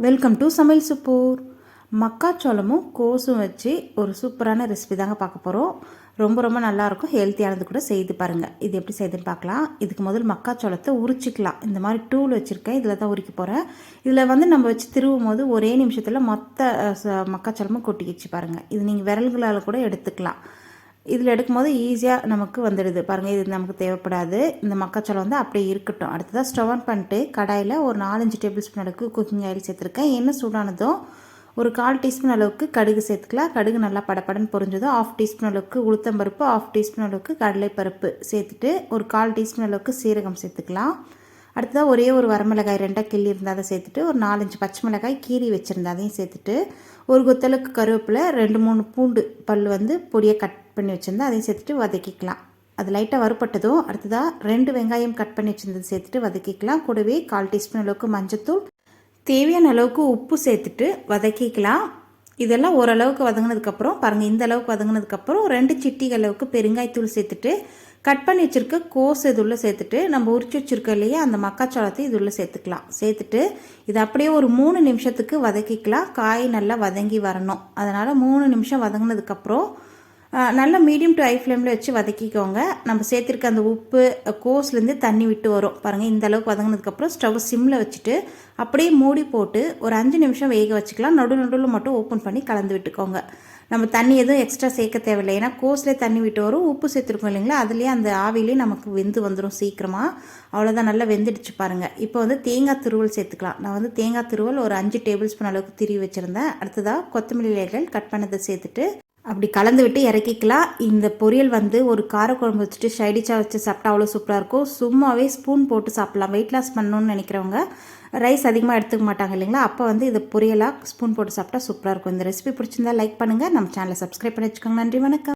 Welcome to சமையல் சுப்பூர். மக்காச்சோளமும் கோஸும் வச்சு ஒரு சூப்பரான ரெசிபி தாங்க பார்க்க போகிறோம் ரொம்ப ரொம்ப நல்லாயிருக்கும் ஹெல்த்தியானது கூட செய்து பாருங்கள் இது எப்படி செய்துன்னு பார்க்கலாம். இதுக்கு முதல் மக்காச்சோளத்தை உரிச்சிக்கலாம். இந்த மாதிரி டூல் வச்சுருக்கேன். இதில் தான் உரிக்க போகிறேன் இதில் வந்து நம்ம வச்சு திருவும் போது ஒரே நிமிஷத்தில் மொத்த ச- மக்காச்சோளமும் கொட்டிக்கிச்சு பாருங்கள் இது நீங்கள் விரல்களால் கூட எடுத்துக்கலாம். இதில் எடுக்கும்போது ஈஸியாக நமக்கு வந்துடுது. பாருங்கள் இது நமக்கு தேவைப்படாது. இந்த மக்காச்சோளம் வந்து அப்படியே இருக்கட்டும். அடுத்ததாக ஸ்டவ் ஆன் பண்ணிட்டு கடாயில் ஒரு நாலஞ்சு டேபிள் ஸ்பூன் அளவுக்கு குக்கிங் ஆயில் சேர்த்துருக்கேன். என்ன சூடானதும் ஒரு கால் டீஸ்பூன் அளவுக்கு கடுகு சேர்த்துக்கலாம். கடுகு நல்லா படபடன்னு பொரிஞ்சதும் ஆஃப் டீஸ்பூன் அளவுக்கு உளுத்தம்பருப்பு ஆஃப் டீஸ்பூன் அளவுக்கு கடலைப்பருப்பு சேர்த்துட்டு ஒரு கால் டீஸ்பூன் அளவுக்கு சீரகம் சேர்த்துக்கலாம். அடுத்ததாக ஒரே ஒரு வரமிளகாய் ரெண்டாக கிள்ளி இருந்தால் அதை சேர்த்துட்டு ஒரு நாலஞ்சு பச்சை மிளகாய் கீரி வச்சுருந்தா அதையும் சேர்த்துட்டு ஒரு கொத்தளவுக்கு கருவேப்பிலை ரெண்டு மூணு பூண்டு பல் வந்து பொடியை கட் பண்ணி வச்சுருந்தா அதையும் சேர்த்துட்டு வதக்கிக்கலாம். அது லைட்டாக வறுப்பட்டதும் அடுத்ததாக ரெண்டு வெங்காயம் கட் பண்ணி வச்சுருந்தது சேர்த்துட்டு வதக்கிக்கலாம். கூடவே கால் டீஸ்பூன் அளவுக்கு மஞ்சத்தூள் தேவையான அளவுக்கு உப்பு சேர்த்துட்டு வதக்கிக்கலாம். இதெல்லாம் ஓரளவுக்கு வதங்கினதுக்கப்புறம் பாருங்கள் இந்த அளவுக்கு வதங்கினதுக்கப்புறம் ரெண்டு சிட்டிகள் அளவுக்கு பெருங்காயத்தூள் சேர்த்துட்டு கட் பண்ணி வச்சுருக்க கோஸ் இது சேர்த்துட்டு நம்ம உரிச்சு வச்சுருக்க இல்லையா அந்த மக்காச்சோளத்தை இது சேர்த்துக்கலாம். சேர்த்துட்டு இது அப்படியே ஒரு மூணு நிமிஷத்துக்கு வதக்கிக்கலாம். காய் நல்லா வதங்கி வரணும். அதனால் மூணு நிமிஷம் வதங்கினதுக்கப்புறம் நல்லா மீடியம் டு ஹை ஃப்ளேமில் வச்சு வதக்கிக்கோங்க. நம்ம சேர்த்துருக்க அந்த உப்பு கோஸ்லேருந்து தண்ணி விட்டு வரும். பாருங்கள் இந்த அளவுக்கு வதங்கினதுக்கப்புறம் ஸ்டவ் சிம்மில் வச்சுட்டு அப்படியே மூடி போட்டு ஒரு அஞ்சு நிமிஷம் வேக வச்சுக்கலாம். நடு நடுவில் மட்டும் ஓப்பன் பண்ணி கலந்து விட்டுக்கோங்க. நம்ம தண்ணி எதுவும் எக்ஸ்ட்ரா சேர்க்க தேவையில்லை. ஏன்னா கோஸ்லேயே தண்ணி விட்டு வரும் உப்பு சேர்த்துருக்கோம் இல்லைங்களா? அதுலேயே அந்த ஆவிலேயே நமக்கு வெந்து வந்துடும் சீக்கிரமாக அவ்வளோதான் நல்லா வெந்துடுச்சு பாருங்கள் இப்போ வந்து தேங்காய் துருவல் சேர்த்துக்கலாம். நான் வந்து தேங்காய் துருவல் ஒரு அஞ்சு டேபிள் ஸ்பூன் அளவுக்கு திருவி வச்சுருந்தேன். அடுத்ததாக கொத்தமல்லி இலைகள் கட் பண்ணதை சேர்த்துட்டு அப்படி கலந்து விட்டு இறக்கிக்கலாம். இந்த பொரியல் வந்து ஒரு காரக்குழம்பு வச்சுட்டு சைடிச்சாக வச்சு சாப்பிட்டா அவ்வளோ சூப்பராக இருக்கும். சும்மாவே ஸ்பூன் போட்டு சாப்பிட்லாம். வெயிட் லாஸ் பண்ணணும்னு நினைக்கிறவங்க ரைஸ் அதிகமாக எடுத்துக்க மாட்டாங்க இல்லைங்களா? அப்போ வந்து இதை பொரியலாக ஸ்பூன் போட்டு சாப்பிட்டா சூப்பராக இருக்கும். இந்த ரெசிபி பிடிச்சிருந்தா லைக் பண்ணுங்கள் நம்ம சேனலை சப்ஸ்கிரைப் பண்ணி வச்சுக்கோங்க. நன்றி வணக்கம்.